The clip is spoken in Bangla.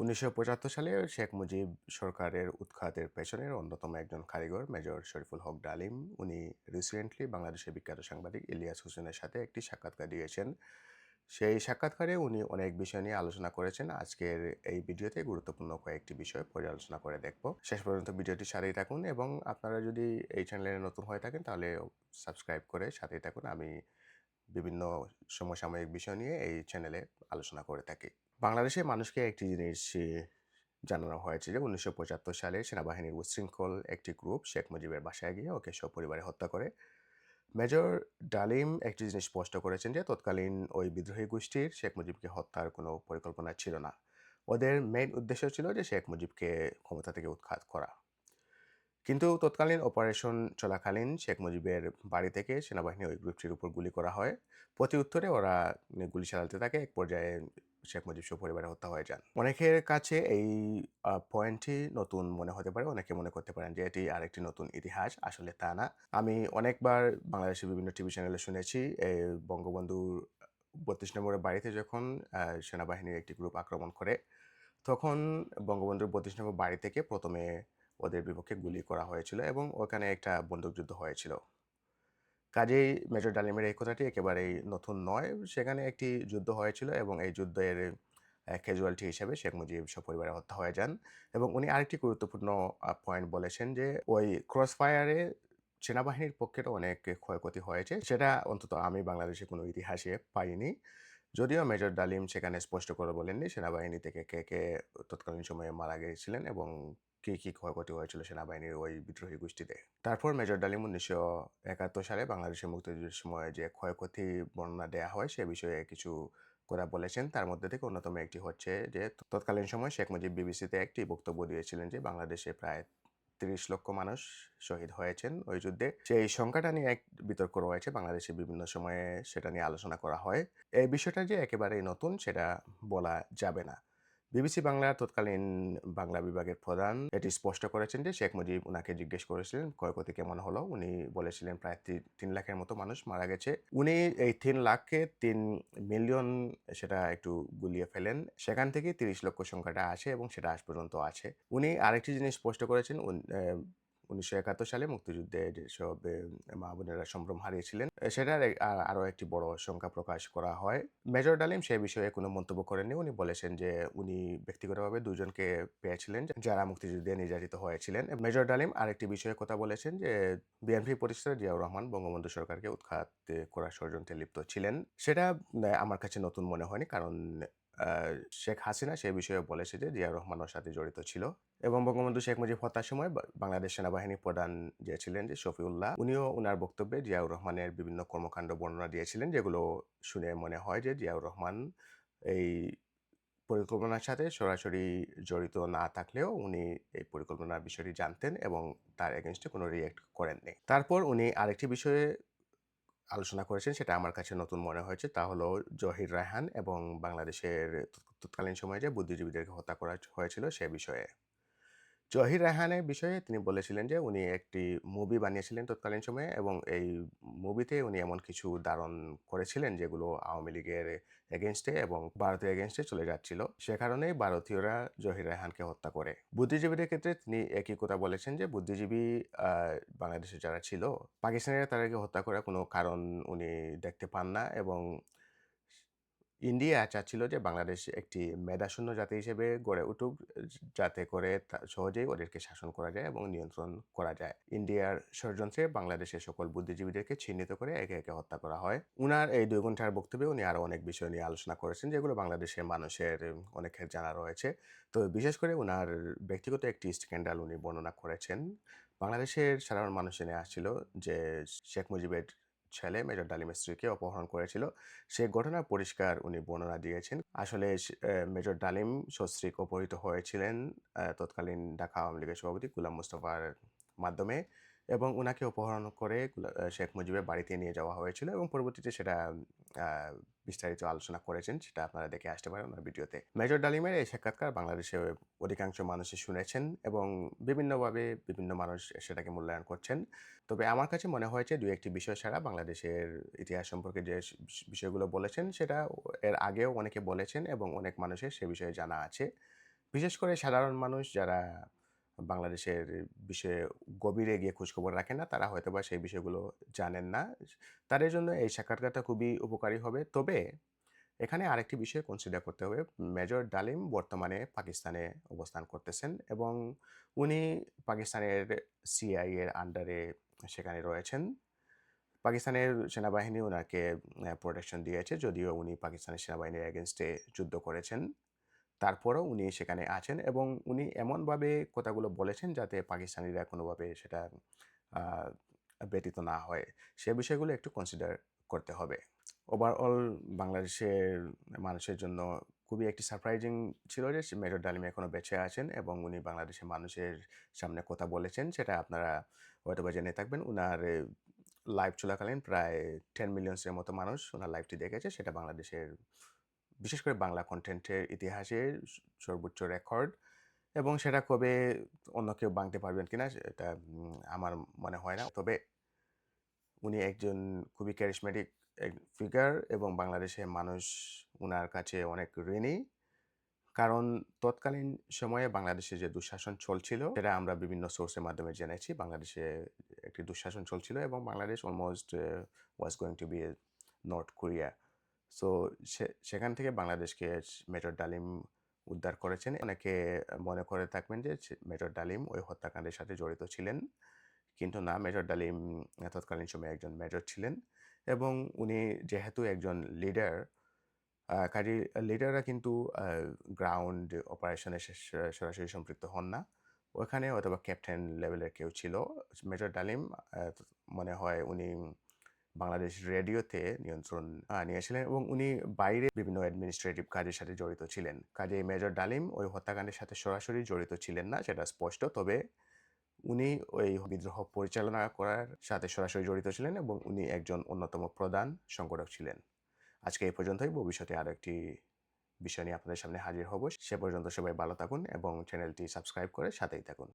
উনিশশো পঁচাত্তর সালে শেখ মুজিব সরকারের উৎখাতের পেছনের অন্যতম একজন কারিগর, মেজর শরীফুল হক ডালিম। উনি রিসেন্টলি বাংলাদেশের বিখ্যাত সাংবাদিক ইলিয়াস হোসেনের সাথে একটি সাক্ষাৎকার দিয়েছেন। সেই সাক্ষাৎকারে উনি অনেক বিষয় নিয়ে আলোচনা করেছেন। আজকের এই ভিডিওতে গুরুত্বপূর্ণ কয়েকটি বিষয় পর্যালোচনা করে দেখব। শেষ পর্যন্ত ভিডিওটি সাথেই থাকুন এবং আপনারা যদি এই চ্যানেলে নতুন হয়ে থাকেন তাহলে সাবস্ক্রাইব করে সাথেই থাকুন। আমি বিভিন্ন সমসাময়িক বিষয় নিয়ে এই চ্যানেলে আলোচনা করে থাকি। বাংলাদেশের মানুষকে একটি জিনিস জানানো হয়েছে যে, উনিশশো পঁচাত্তর সালে সেনাবাহিনীর উচ্ছৃঙ্খল একটি গ্রুপ শেখ মুজিবের বাসায় গিয়ে ওকে সপরিবারে হত্যা করে। মেজর ডালিম একটি জিনিস স্পষ্ট করেছেন যে, তৎকালীন ওই বিদ্রোহী গোষ্ঠীর শেখ মুজিবকে হত্যার কোনো পরিকল্পনা ছিল না। ওদের মেইন উদ্দেশ্য ছিল যে, শেখ মুজিবকে ক্ষমতা থেকে উৎখাত করা। কিন্তু তৎকালীন অপারেশন চলাকালীন শেখ মুজিবের বাড়ি থেকে সেনাবাহিনী ওই গ্রুপটির উপর গুলি করা হয়। প্রতি উত্তরে ওরা গুলি চালাতে থাকে, এক পর্যায়ে শেখ মুজিব পরিবারে হত্যা হয়ে যান। অনেকের কাছে এই পয়েন্টটি নতুন মনে হতে পারে, অনেকে মনে করতে পারেন যে এটি আরেকটি নতুন ইতিহাস, আসলে তা না। আমি অনেকবার বাংলাদেশের বিভিন্ন টিভি চ্যানেলে শুনেছি বঙ্গবন্ধুর বত্রিশ নম্বরের বাড়িতে যখন সেনাবাহিনীর একটি গ্রুপ আক্রমণ করে, তখন বঙ্গবন্ধুর বত্রিশ নম্বর বাড়ি থেকে প্রথমে ওদের বিপক্ষে গুলি করা হয়েছিল এবং ওখানে একটা বন্দুকযুদ্ধ হয়েছিল। কাজেই মেজর ডালিমের এই কথাটি একেবারেই নতুন নয়। সেখানে একটি যুদ্ধ হয়েছিল এবং এই যুদ্ধের ক্যাজুয়ালিটি হিসেবে শেখ মুজিব সপরিবারে হত্যা হয়ে যান এবং উনি আরেকটি গুরুত্বপূর্ণ পয়েন্ট বলেছেন যে ওই ক্রস ফায়ারে সেনাবাহিনীর পক্ষেরও অনেক ক্ষয়ক্ষতি হয়েছে। সেটা অন্তত আমি বাংলাদেশে কোনো ইতিহাসে পাইনি। যদিও মেজর ডালিম সেখানে স্পষ্ট করে বলেননি সেনাবাহিনী থেকে কে কে তৎকালীন সময়ে মারা গিয়েছিলেন এবং কী কী ক্ষয়ক্ষতি হয়েছিল সেনাবাহিনীর ওই বিদ্রোহী গোষ্ঠীতে। তারপর মেজর ডালিম উনিশশো একাত্তর সালে বাংলাদেশের মুক্তিযুদ্ধের সময় যে ক্ষয়ক্ষতি বর্ণনা দেওয়া হয় সে বিষয়ে কিছু কথা বলেছেন। তার মধ্যে থেকে অন্যতম একটি হচ্ছে যে, তৎকালীন সময় শেখ মুজিব বিবিসিতে একটি বক্তব্য দিয়েছিলেন যে, বাংলাদেশে প্রায় তিরিশ লক্ষ মানুষ শহীদ হয়েছেন ওই যুদ্ধে। সেই সংখ্যাটা নিয়ে এক বিতর্ক রয়েছে বাংলাদেশে বিভিন্ন সময়ে সেটা নিয়ে আলোচনা করা হয়। এই বিষয়টা যে একেবারেই নতুন সেটা বলা যাবে না। বিবিসি বাংলার তৎকালীন বাংলা বিভাগের প্রধান এটি স্পষ্ট করেছেন যে শেখ মুজিব ওনাকে জিজ্ঞেস করেছিলেন, ক্ষয়ক্ষতি কেমন হলো? উনি বলেছিলেন প্রায় তিন লাখের মতো মানুষ মারা গেছে। উনি এই তিন লাখকে তিন মিলিয়ন সেটা একটু গুলিয়ে ফেলেন। সেখান থেকে তিরিশ লক্ষ সংখ্যাটা আছে এবং সেটা আজ পর্যন্ত আছে। উনি আরেকটি জিনিস স্পষ্ট করেছেন উনিশশো একাত্তর সালে মুক্তিযুদ্ধে যেসব মা বোনেরা সম্ভ্রম হারিয়েছিলেন সেটার আরও একটি বড় সংখ্যা প্রকাশ করা হয়। মেজর ডালিম সে বিষয়ে কোনো মন্তব্য করেননি। উনি বলেছেন যে, উনি ব্যক্তিগতভাবে দুজনকে পেয়েছিলেন যারা মুক্তিযুদ্ধে নির্যাতিত হয়েছিলেন। মেজর ডালিম আরেকটি বিষয়ে কথা বলেছেন যে, বিএনপি প্রতিষ্ঠাতা জিয়াউর রহমান বঙ্গবন্ধু সরকারকে উৎখাত করার ষড়যন্ত্রে লিপ্ত ছিলেন। সেটা আমার কাছে নতুন মনে হয়নি কারণ শেখ হাসিনা সে বিষয়ে বলেছে যে জিয়াউর রহমানের সাথে জড়িত ছিল এবং বঙ্গবন্ধু শেখ মুজিব হত্যার সময় বাংলাদেশ সেনাবাহিনী প্রধান যে ছিলেন যে শফিউল্লাহ, উনিও উনার বক্তব্যে জিয়াউর রহমানের বিভিন্ন কর্মকাণ্ড বর্ণনা দিয়েছিলেন, যেগুলো শুনে মনে হয় যে জিয়াউর রহমান এই পরিকল্পনার সাথে সরাসরি জড়িত না থাকলেও উনি এই পরিকল্পনার বিষয়টি জানতেন এবং তার এগেনস্টে কোনো রিয়েক্ট করেননি। তারপর উনি আরেকটি বিষয়ে আলোচনা করেছেন, সেটা আমার কাছে নতুন মনে হয়েছে। তা হলো জহির রায়হান এবং বাংলাদেশের তৎকালীন সময়ে যে বুদ্ধিজীবীদেরকে হত্যা করা হয়েছিল সে বিষয়ে। জহির রায়হানের বিষয়ে তিনি বলেছিলেন যে, উনি একটি মুভি বানিয়েছিলেন তৎকালীন সময়ে এবং এই মুভিতে উনি এমন কিছু ধারণ করেছিলেন যেগুলো আওয়ামী লীগের এগেনস্টে এবং ভারতীয় এগেনস্টে চলে যাচ্ছিল। সে কারণেই ভারতীয়রা জহির রায়হানকে হত্যা করে। বুদ্ধিজীবীদের ক্ষেত্রে তিনি একই কথা বলেছেন যে, বুদ্ধিজীবী বাংলাদেশে যারা ছিল, পাকিস্তানিরা তাদেরকে হত্যা করার কোনো কারণ উনি দেখতে পান না এবং ইন্ডিয়া চাচ্ছিল যে বাংলাদেশ একটি মেধাশূন্য জাতি হিসেবে গড়ে উঠুক যাতে করে সহজেই ওদেরকে শাসন করা যায় এবং নিয়ন্ত্রণ করা যায়। ইন্ডিয়ার ষড়যন্ত্রে বাংলাদেশের সকল বুদ্ধিজীবীদেরকে চিহ্নিত করে একে একে হত্যা করা হয়। উনার এই দুই ঘণ্টার বক্তব্যে উনি আরও অনেক বিষয় নিয়ে আলোচনা করেছেন, যেগুলো বাংলাদেশের মানুষের অনেকের জানা রয়েছে। তো বিশেষ করে উনার ব্যক্তিগত একটি স্ক্যান্ডাল উনি বর্ণনা করেছেন। বাংলাদেশের সাধারণ মানুষ এনে আসছিল যে শেখ মুজিবের ছেলে মেজর ডালিমের স্ত্রীকে অপহরণ করেছিল। সে ঘটনা পরিষ্কার উনি বর্ণনা দিয়েছেন। আসলে মেজর ডালিম সস্ত্রীক অপহৃত হয়েছিলেন তৎকালীন ঢাকা আওয়ামী লীগের সভাপতি গুলাম মুস্তফার মাধ্যমে। এবং ওনাকে অপহরণ করে শেখ মুজিবের বাড়িতে নিয়ে যাওয়া হয়েছিল এবং পরবর্তীতে সেটা বিস্তারিত আলোচনা করেছেন, সেটা আপনারা দেখে আসতে পারেন ওনার ভিডিওতে। মেজর ডালিমের এই সাক্ষাৎকার বাংলাদেশে অধিকাংশ মানুষই শুনেছেন এবং বিভিন্নভাবে বিভিন্ন মানুষ সেটাকে মূল্যায়ন করছেন। তবে আমার কাছে মনে হয়েছে দু একটি বিষয় ছাড়া বাংলাদেশের ইতিহাস সম্পর্কে যে বিষয়গুলো বলেছেন, সেটা এর আগেও অনেকে বলেছেন এবং অনেক মানুষের সে বিষয়ে জানা আছে। বিশেষ করে সাধারণ মানুষ যারা বাংলাদেশের বিষয়ে গভীরে গিয়ে খোঁজখবর রাখেন না। তারা হয়তো বা সেই বিষয়গুলো জানেন না। তাদের জন্য এই সাক্ষাৎকারটা খুবই উপকারী হবে। তবে এখানে আরেকটি বিষয় কনসিডার করতে হবে। মেজর ডালিম বর্তমানে পাকিস্তানে অবস্থান করতেছেন এবং উনি পাকিস্তানের সিআই এর আন্ডারে সেখানে রয়েছেন। পাকিস্তানের সেনাবাহিনী ওনাকে প্রোটেকশন দিয়েছে। যদিও উনি পাকিস্তানের সেনাবাহিনীর এগেনস্টে যুদ্ধ করেছেন। তারপরও উনি সেখানে আছেন এবং উনি এমনভাবে কথাগুলো বলেছেন যাতে পাকিস্তানিরা কোনোভাবে সেটা ব্যতীত না হয়। সে বিষয়গুলো একটু কনসিডার করতে হবে। ওভারঅল বাংলাদেশের মানুষের জন্য খুবই একটি সারপ্রাইজিং ছিল যে মেজর ডালিম এখনও বেঁচে আছেন এবং উনি বাংলাদেশের মানুষের সামনে কথা বলেছেন। সেটা আপনারা হয়তো বা জেনে থাকবেন, উনার লাইভ চলাকালীন প্রায় টেন মিলিয়ন্সের মতো মানুষ ওনার লাইভটি দেখেছে। সেটা বাংলাদেশের বিশেষ করে বাংলা কন্টেন্টের ইতিহাসে স- সর্বোচ্চ রেকর্ড এবং সেটা কবে অন্য কেউ ভাঙতে পারবেন কিনা এটা আমার মনে হয় না। তবে উনি একজন খুবই ক্যারিসমেটিক ফিগার এবং বাংলাদেশের মানুষ উনার কাছে অনেক ঋণী। কারণ তৎকালীন সময়ে বাংলাদেশে যে দুঃশাসন চলছিল, সেটা আমরা বিভিন্ন সোর্সের মাধ্যমে জেনেছি। বাংলাদেশে একটি দুঃশাসন চলছিল এবং Bangladesh almost was going to be North Korea so, সেখান থেকে বাংলাদেশকে মেজর ডালিম উদ্ধার করেছেন। অনেকে মনে করে থাকবেন যে মেজর ডালিম ওই হত্যাকাণ্ডের সাথে জড়িত ছিলেন। কিন্তু না, মেজর ডালিম তৎকালীন সময়ে একজন মেজর ছিলেন এবং উনি যেহেতু একজন লিডার কাজে লিডাররা কিন্তু গ্রাউন্ড অপারেশনে সরাসরি সম্পৃক্ত হন না। ওখানে অথবা ক্যাপ্টেন লেভেলের কেউ ছিল। মেজর ডালিম মনে হয় উনি বাংলাদেশ রেডিওতে নিয়ন্ত্রণ নিয়েছিলেন এবং উনি বাইরে বিভিন্ন অ্যাডমিনিস্ট্রেটিভ কাজের সাথে জড়িত ছিলেন। কাজে মেজর ডালিম ওই হত্যাকাণ্ডের সাথে সরাসরি জড়িত ছিলেন না, সেটা স্পষ্ট। তবে উনি ওই বিদ্রোহ পরিচালনা করার সাথে সরাসরি জড়িত ছিলেন এবং উনি একজন অন্যতম প্রধান সংগঠক ছিলেন। আজকে এই পর্যন্তই। ভবিষ্যতে আরও একটি বিষয় নিয়ে আপনাদের সামনে হাজির হব। সে পর্যন্ত সবাই ভালো থাকুন এবং চ্যানেলটি সাবস্ক্রাইব করে সাথেই থাকুন।